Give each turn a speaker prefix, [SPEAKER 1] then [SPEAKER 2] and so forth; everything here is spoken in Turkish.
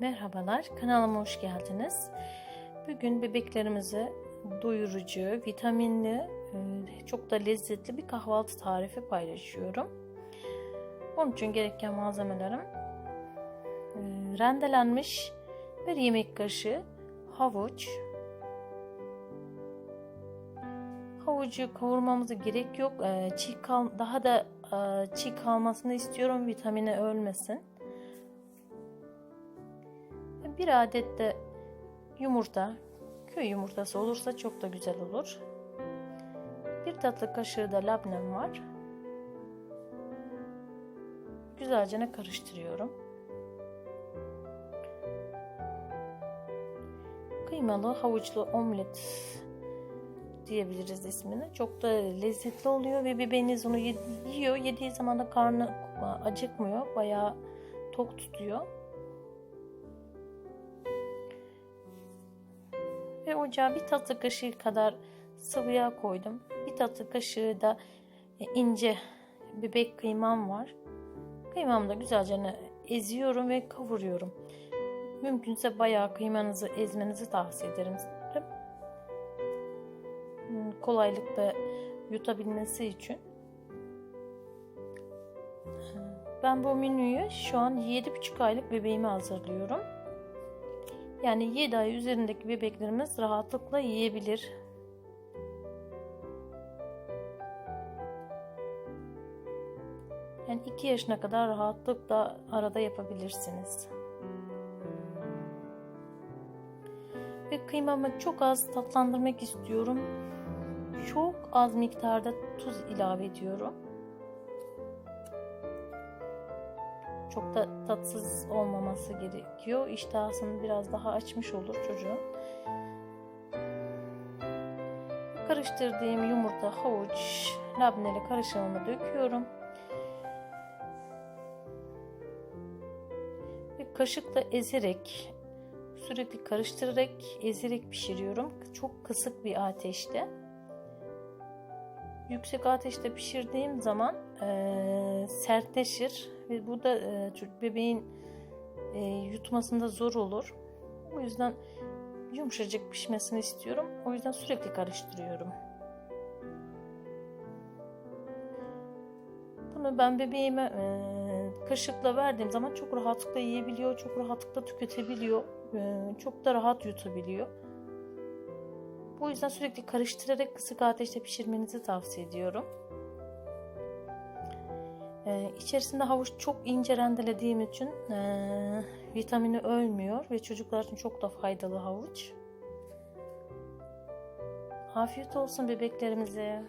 [SPEAKER 1] Merhabalar, kanalıma hoş geldiniz. Bugün bebeklerimize doyurucu, vitaminli, e, çok da lezzetli bir kahvaltı tarifi paylaşıyorum. Onun için gereken malzemelerim e, rendelenmiş bir yemek kaşığı havuç. Havucu kavurmamıza gerek yok. E, Çiğ kal daha da çiğ kalmasını istiyorum vitamini ölmesin. Bir adet de yumurta, köy yumurtası olursa çok da güzel olur. Bir tatlı kaşığı da labnem var. Güzelce karıştırıyorum. Kıymalı havuçlu omlet diyebiliriz ismini. Çok da lezzetli oluyor ve bebeğiniz onu yiyor. Yediği zaman da karnı acıkmıyor. Bayağı tok tutuyor. Ve ocağa bir tatlı kaşığı kadar sıvı yağ koydum. Bir tatlı kaşığı da e, ince bebek kıymam var. Kıymamı da güzelce eziyorum ve kavuruyorum. Mümkünse bayağı kıymanızı ezmenizi tavsiye ederim. Hmm, kolaylıkla yutabilmesi için. Ben bu menüyü şu an 7,5 aylık bebeğime hazırlıyorum. Yani 7 ay üzerindeki bebeklerimiz rahatlıkla yiyebilir. Yani 2 yaşına kadar rahatlıkla arada yapabilirsiniz. Ve kıymamı çok az tatlandırmak istiyorum. Çok az miktarda tuz ilave ediyorum. Çok da tatsız olmaması gerekiyor. İştahını biraz daha açmış olur çocuğun. Karıştırdığım yumurta, havuç, labneli karışımımı döküyorum. Ve kaşıkla ezerek, sürekli karıştırarak, ezerek pişiriyorum. Çok kısık bir ateşte. Yüksek ateşte pişirdiğim zaman e, sertleşir ve bu da e, bebeğin e, yutmasında zor olur. O yüzden yumuşacık pişmesini istiyorum. O yüzden sürekli karıştırıyorum. Bunu ben bebeğime e, kaşıkla verdiğim zaman çok rahatlıkla yiyebiliyor, çok rahatlıkla tüketebiliyor, çok da rahat yutabiliyor. Bu yüzden sürekli karıştırarak kısık ateşte pişirmenizi tavsiye ediyorum. Ee, içerisinde havuç çok ince rendelediğim için e, vitamini ölmüyor ve çocuklar için çok da faydalı havuç. Afiyet olsun bebeklerimize.